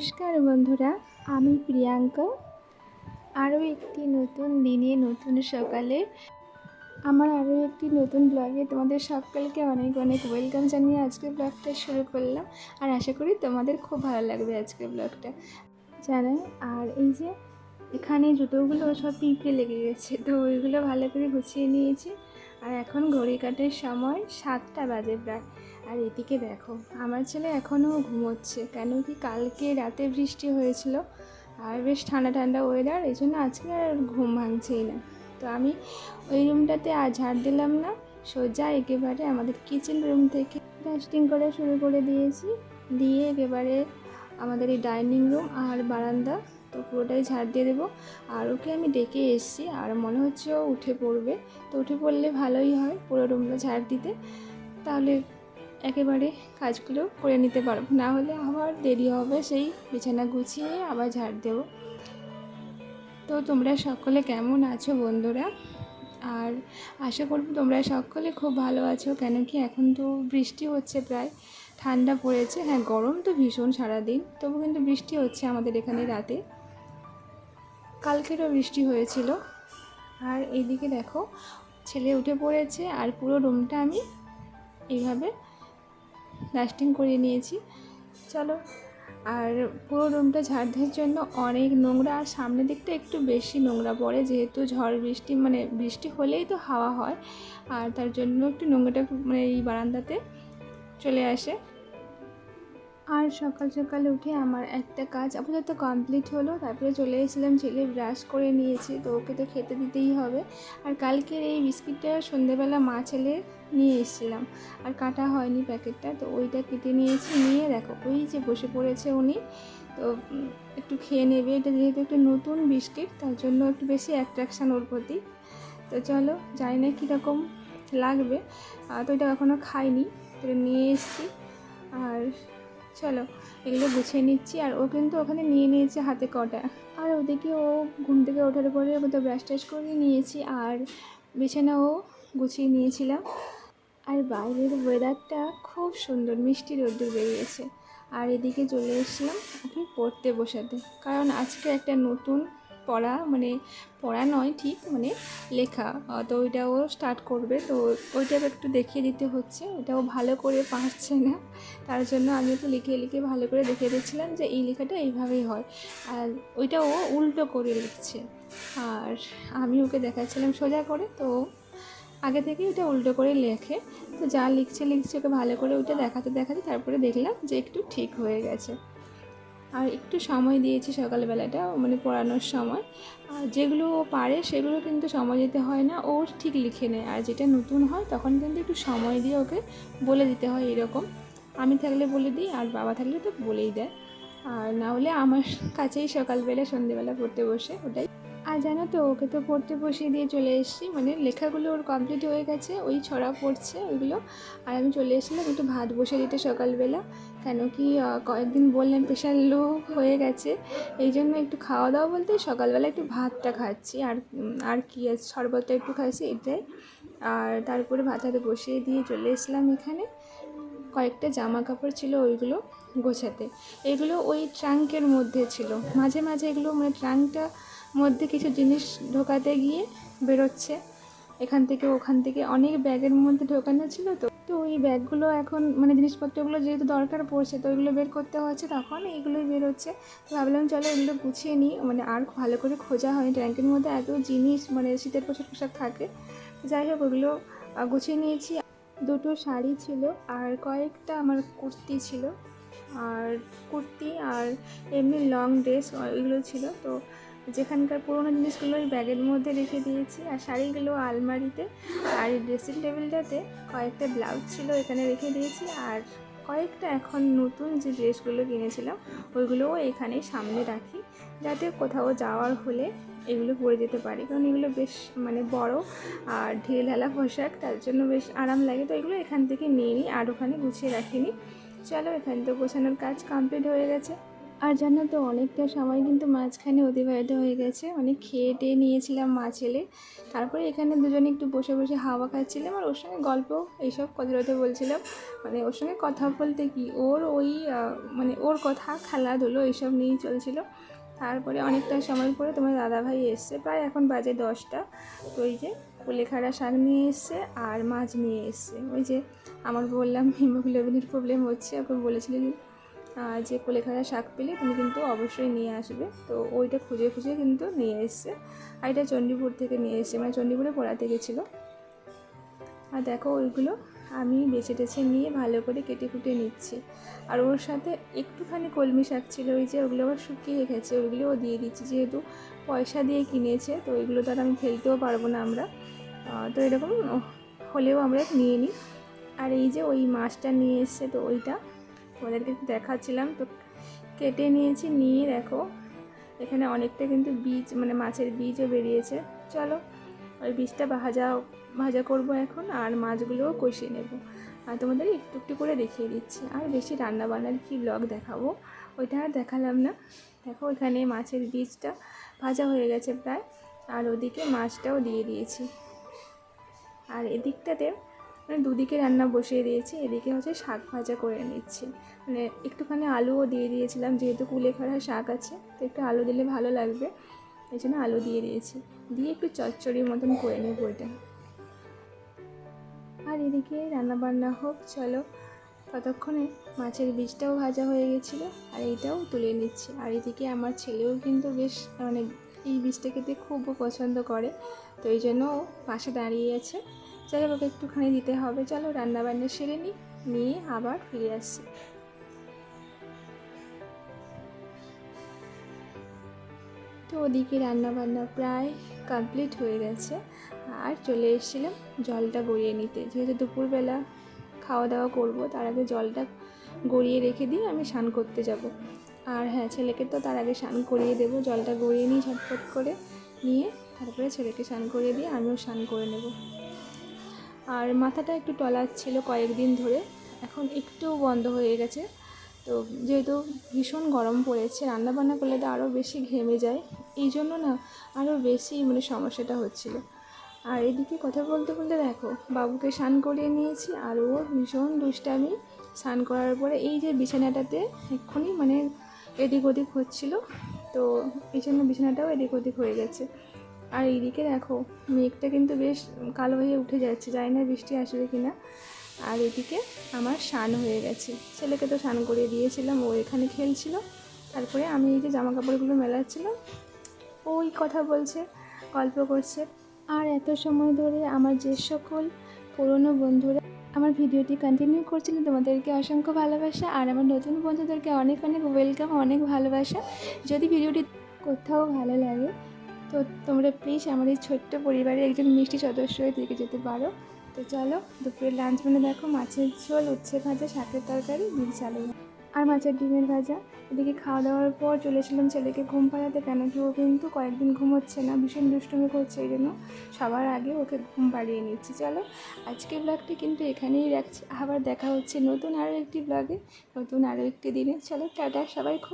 নমস্কার বন্ধুরা, আমি প্রিয়াঙ্কা। আরও একটি নতুন দিনে, নতুন সকালে। আমার আরও একটি নতুন ব্লগে তোমাদের সকলকে অনেক অনেক ওয়েলকাম জানিয়ে আজকে ব্লগটা শুরু করলাম। আর আশা করি তোমাদের খুব ভালো লাগবে আজকের ব্লগটা। জানাই, আর এই যে এখানে জুতোগুলো সব পিঁপড়ে লেগে গেছে, তো ওইগুলো ভালো করে গুছিয়ে নিয়েছি। আর এখন ঘড়ি কাটার সময় সাতটা বাজে প্রায়। আর এদিকে দেখো, আমার ছেলে এখনও ঘুমোচ্ছে। কেন কি কালকে রাতে বৃষ্টি হয়েছিল আর বেশ ঠান্ডা ঠান্ডা ওয়েদার এই জন্য আজকে আর ঘুম ভাঙছেই না। তো আমি ওই রুমটাতে আর ঝাড় দিলাম না, সোজা একেবারে আমাদের কিচেন রুম থেকে ডাস্টিং করা শুরু করে দিয়েছি। দিয়ে একেবারে আমাদের এই ডাইনিং রুম আর বারান্দা, তো পুরোটাই ঝাড় দিয়ে দেবো। আর ওকে আমি ডেকে এসেছি, আর মনে হচ্ছে ও উঠে পড়বে। তো উঠে পড়লে ভালোই হয় পুরো রুমটা ঝাড় দিতে। তাহলে একেবারে কাজগুলো করে নিতে পারব। না হলে আবার দেরি হবে, সেই বিছানা গুছিয়ে আবার ঝাড় দেবো। তো তোমরা সকলে কেমন আছো বন্ধুরা? আর আশা করব তোমরা সকলে খুব ভালো আছো, কেন কি এখন তো বৃষ্টি হচ্ছে প্রায়। ঠান্ডা পড়েছে হ্যাঁ গরম তো ভীষণ সারাদিন, তবু কিন্তু বৃষ্টি হচ্ছে আমাদের এখানে রাতে। কালকেরও বৃষ্টি হয়েছিল। আর এইদিকে দেখো, ছেলে উঠে পড়েছে, আর পুরো রুমটা আমি এইভাবে ডাস্টিং করিয়ে নিয়েছি। চলো, আর পুরো রুমটা ঝাড় জন্য অনেক নোংরা, আর সামনের দিকটা একটু বেশি নোংরা পড়ে, যেহেতু ঝড় বৃষ্টি মানে বৃষ্টি হলেই তো হাওয়া হয়, আর তার জন্য একটু নোংরাটা মানে এই বারান্দাতে চলে আসে। আর সকাল সকাল উঠে আমার একটা কাজ আপাতত কমপ্লিট হলো, তারপরে চলে এসেছিলাম ছেলে ব্রাশ করে নিয়েছে, তো ওকে তো খেতে দিতেই হবে। আর কালকের এই বিস্কিটটা সন্ধেবেলা মা ছেলে নিয়ে এসেছিলাম, আর কাটা হয়নি প্যাকেটটা, তো ওইটা কেটে নিয়েছি, নিয়ে দেখো ওই যে বসে পড়েছে উনি, তো একটু খেয়ে নেবে। এটা যেহেতু একটু নতুন বিস্কিট, তার জন্য একটু বেশি অ্যাট্রাকশান ওর প্রতি। তো চলো, জানি না কীরকম লাগবে। তো এটা এখনও খাইনি, তো নিয়ে এসেছি। আর চলো, এগুলো গুছিয়ে নিচ্ছি আর ও কিন্তু ওখানে নিয়ে নিয়েছে হাতে কটা। আর ওদিকে ও ঘুম থেকে ওঠার পরে তো ব্রাশ ট্রাশ করে নিয়েছি আর বিছানাও গুছিয়ে নিয়েছিলাম। আর বাইরের ওয়েদারটা খুব সুন্দর, মিষ্টি রোদ্দুর বেরিয়েছে। আর এদিকে চলে এসেছিলাম ওকে পড়তে বসাতে। কারণ আজকে একটা নতুন পড়া মানে পড়া নয়, ঠিক মানে লেখা। তো ওইটাও স্টার্ট করবে। তো ওইটা একটু দেখিয়ে দিতে হচ্ছে। ওটাও ভালো করে পারছে না। তার জন্য আমি তো লিখে লিখে ভালো করে দেখিয়ে দিচ্ছিলাম যে এই লেখাটা এইভাবেই হয়। আর ওইটা ও উল্টো করে লিখছে। আর আমি ওকে দেখাচ্ছিলাম সোজা করে, তো আগে থেকে ওটা উল্টো করে লেখে। তো যা লিখছে লিখছে, ওকে ভালো করে ওটা দেখাতে দেখাতে তারপরে দেখলাম যে একটু ঠিক হয়ে গেছে। আর একটু সময় দিয়েছি সকালবেলাটা মানে পড়ানোর সময়। আর যেগুলো ও পারে সেগুলো কিন্তু সময় দিতে হয় না, ও ঠিক লিখে নেয়। আর যেটা নতুন হয় তখন কিন্তু একটু সময় দিয়ে ওকে বলে দিতে হয় এরকম। আমি থাকলে বলে দিই আর বাবা থাকলে তো বলেই দেয়। আর না হলে আমার কাছেই সকালবেলা, সন্ধেবেলা পড়তে বসে, ওটাই। আর জানো তো, ওকে তো পড়তে বসিয়ে দিয়ে চলে এসেছি। মানে লেখাগুলো ওর কমপ্লিট হয়ে গেছে, ওই ছড়া পড়ছে ওইগুলো। আর আমি চলে এসেছিলাম একটু ভাত বসে দিতে সকালবেলা। কেন কি কয়েকদিন বললাম প্রেশার লো হয়ে গেছে, এই জন্য একটু খাওয়া দাওয়া বলতে সকালবেলা একটু ভাতটা খাচ্ছি। আর আর কি শরবতটা একটু খাচ্ছি এটাই। আর তারপরে ভাত হাতে বসিয়ে দিয়ে চলে এসলাম এখানে। কয়েকটা জামা কাপড় ছিল ওইগুলো গোছাতে। এগুলো ওই ট্রাঙ্কের মধ্যে ছিল। মাঝে মাঝে এগুলো মানে ট্রাঙ্কটা মধ্যে কিছু জিনিস ঢোকাতে গিয়ে বেরোচ্ছে। এখান থেকে ওখান থেকে অনেক ব্যাগের মধ্যে ঢোকানো ছিল তো। তো ওই ব্যাগগুলো এখন মানে জিনিসপত্রগুলো যেহেতু দরকার পড়ছে, তো ওইগুলো বের করতে হচ্ছে তখন এইগুলোই বেরোচ্ছে। তো ভাবলাম চলো এগুলো গুছিয়ে নিই মানে আর ভালো করে খোঁজা হয়নি। ট্যাঙ্কের মধ্যে এত জিনিস মানে শীতের পোশাক পোশাক থাকে। যাই হোক, ওগুলো গুছিয়ে নিয়েছি। দুটো শাড়ি ছিল আর কয়েকটা আমার কুর্তি ছিল। আর কুর্তি আর এমনি লং ড্রেস ওইগুলো ছিল। তো যেখানকার পুরোনো জিনিসগুলো ওই ব্যাগের মধ্যে রেখে দিয়েছি। আর শাড়িগুলো আলমারিতে আর এই ড্রেসিং টেবিলটাতে কয়েকটা ব্লাউজ ছিল এখানে রেখে দিয়েছি। আর কয়েকটা এখন নতুন যে ড্রেসগুলো কিনেছিলাম, ওইগুলোও এখানে সামনে রাখি, যাতে কোথাও যাওয়ার হলে এগুলো পরে যেতে পারি। কারণ এগুলো বেশ মানে বড় আর ঢিল হেলা পোশাক, তার জন্য বেশ আরাম লাগে। তো এগুলো এখান থেকে নিয়ে নিই আর ওখানে গুছিয়ে রাখিনি। চলো এখানে তো গোছানোর কাজ কমপ্লিট হয়ে গেছে। আর জানো তো, অনেকটা সময় কিন্তু মাঝখানে অতিবাহিত হয়ে গেছে। অনেক খেয়ে টেয়ে নিয়েছিলাম মা ছেলে। তারপরে এখানে দুজনে একটু বসে বসে হাওয়া খাচ্ছিলাম আর ওর সঙ্গে গল্প এইসব কথা টথা বলছিলাম। মানে ওর সঙ্গে কথা বলতে কি, ওর ওই মানে ওর কথা, খেলাধুলো এইসব নিয়েই চলছিল। তারপরে অনেকটা সময় পরে তোমার দাদাভাই এসছে, প্রায় এখন বাজে দশটা। তো ওই যে কুলেখাড়া শাক নিয়ে এসছে আর মাছ নিয়ে এসছে। ওই যে আমার বললাম, হিমোগ্লোবিনের প্রবলেম হচ্ছে ওকে বলেছিলেন যে কুলেখাড়া শাক পেলে তুমি কিন্তু অবশ্যই নিয়ে আসবে। তো ওইটা খুঁজে খুঁজে কিন্তু নিয়ে এসছে। আর এটা চণ্ডীপুর থেকে নিয়ে এসছে মানে চণ্ডীপুরে পড়াতে গেছিল আর দেখো ওইগুলো আমি বেছে টেছে নিয়ে ভালো করে কেটে কুটে নিচ্ছি। আর ওর সাথে একটুখানি কলমি শাক ছিল, ওই যে ওগুলো আবার শুকিয়ে গেছে, ওইগুলোও দিয়ে দিচ্ছি। যেহেতু পয়সা দিয়ে কিনেছে, তো ওইগুলো তো আমি ফেলতেও পারব না আমরা। তো এরকম হলেও আমরা নিয়ে নিই। আর এই যে ওই মাছটা নিয়ে এসছে, তো ওইটা ওদেরকে দেখাচ্ছিলাম। তো কেটে নিয়েছি, নিয়ে দেখো। এখানে অনেকটা কিন্তু বীজ মানে মাছের বীজও বেরিয়েছে। চলো, ওই বীজটা ভাজা ভাজা করব এখন আর মাছগুলোও কষিয়ে নেব। আর তোমাদের একটু একটু করে দেখিয়ে দিচ্ছি। আর বেশি রান্না বান্নার কি ব্লগ দেখাবো? ওইটা আর দেখালাম না। দেখো, ওইখানে মাছের বীজটা ভাজা হয়ে গেছে প্রায়। আর ওদিকে মাছটাও দিয়ে দিয়েছি। আর এদিকটাতে মানে দুদিকে রান্না বসিয়ে দিয়েছি, এদিকে হচ্ছে শাক ভাজা করে নিচ্ছি। মানে একটুখানি আলুও দিয়ে দিয়েছিলাম, যেহেতু কুলে কুলেখাড়া শাক আছে, তো একটু আলু দিলে ভালো লাগবে। এই জন্য আলু দিয়ে দিয়েছি। দিয়ে একটু চচ্চড়ির মতন করে নেব ওইটা আর এদিকে রান্না বান্না হোক, চলো। ততক্ষণে মাছের বীজটাও ভাজা হয়ে গেছিল, আর এইটাও তুলে নিচ্ছি। আর এদিকে আমার ছেলেও কিন্তু বেশ মানে এই বীজটা খেতে খুব পছন্দ করে, তো এই জন্য পাশে দাঁড়িয়ে আছে। যাই হোক, একটুখানি দিতে হবে। চলো রান্না বান্না সেরে নিই নিয়ে আবার ফিরে আসছি। তো ওদিকে রান্না বান্না প্রায় কমপ্লিট হয়ে গেছে। আর চলে এসেছিলাম জলটা গড়িয়ে নিতে। যেহেতু দুপুরবেলা খাওয়া দাওয়া করব, তার আগে জলটা গড়িয়ে রেখে দিয়ে আমি স্নান করতে যাব। আর হ্যাঁ ছেলেকে তো তার আগে স্নান করিয়ে দেবো। জলটা গড়িয়ে নিই ঝটপট করে নিয়ে তারপরে ছেলেকে স্নান করিয়ে দিয়ে আমিও স্নান করে নেব। আর মাথাটা একটু টলাচ্ছিল কয়েকদিন ধরে, এখন একটু বন্ধ হয়ে গেছে। তো যেহেতু ভীষণ গরম পড়েছে রান্না বান্না করলে তো আরও বেশি ঘেমে যায়, এই জন্য না আরও বেশি মানে সমস্যাটা হচ্ছিল। আর এদিকে কথা বলতে বলতে দেখো, বাবুকে স্নান করিয়ে নিয়েছি আর ও ভীষণ দুষ্টামি স্নান করার পরে এই যে বিছানাটাতে এক্ষুনি মানে এদিক ওদিক হচ্ছিল, তো এই জন্য বিছানাটাও এদিক ওদিক হয়ে গেছে। আর এইদিকে দেখো, মেঘটা কিন্তু বেশ কালো হয়ে উঠে যাচ্ছে, জানি না বৃষ্টি আসবে কি না আর এদিকে আমার স্নান হয়ে গেছে। ছেলেকে তো স্নান করিয়ে দিয়েছিলাম, ও এখানে খেলছিল। তারপরে আমি এই যে জামা কাপড়গুলো মেলাচ্ছিলাম, ওই কথা বলছে, গল্প করছে। আর এত সময় ধরে আমার যে সকল পুরনো বন্ধুরা আমার ভিডিওটি কন্টিনিউ করছিলেন তোমাদেরকে অসংখ্য ভালোবাসা। আর আমার নতুন বন্ধুদেরকে অনেক অনেক ওয়েলকাম অনেক ভালোবাসা। যদি ভিডিওটি কোথাও ভালো লাগে তো তোমরা প্লিজ আমার এই ছোট্ট পরিবারের একজন মিষ্টি সদস্য হয়ে থেকে যেতে পারো। তো চলো, দুপুরের লাঞ্চ মেনু দেখো মাছের ঝোল, উচ্ছে ভাজা, শাকের তরকারি ডিম চালু আর মাছের ডিমের ভাজা। এদিকে খাওয়া দাওয়ার পর চলে এসেছিলাম ছেলেকে ঘুম পাড়াতে কেন কি ও কিন্তু কয়েকদিন ঘুমোচ্ছে না, ভীষণ দুষ্টুমি করছে এই জন্য সবার আগে ওকে ঘুম পাড়িয়ে নিচ্ছি। চলো আজকে ব্লগটি কিন্তু এখানেই রাখছি। আবার দেখা হচ্ছে নতুন আরও একটি ব্লগে নতুন আরও একটি দিনে। চলো, টাটা, সবাই খুব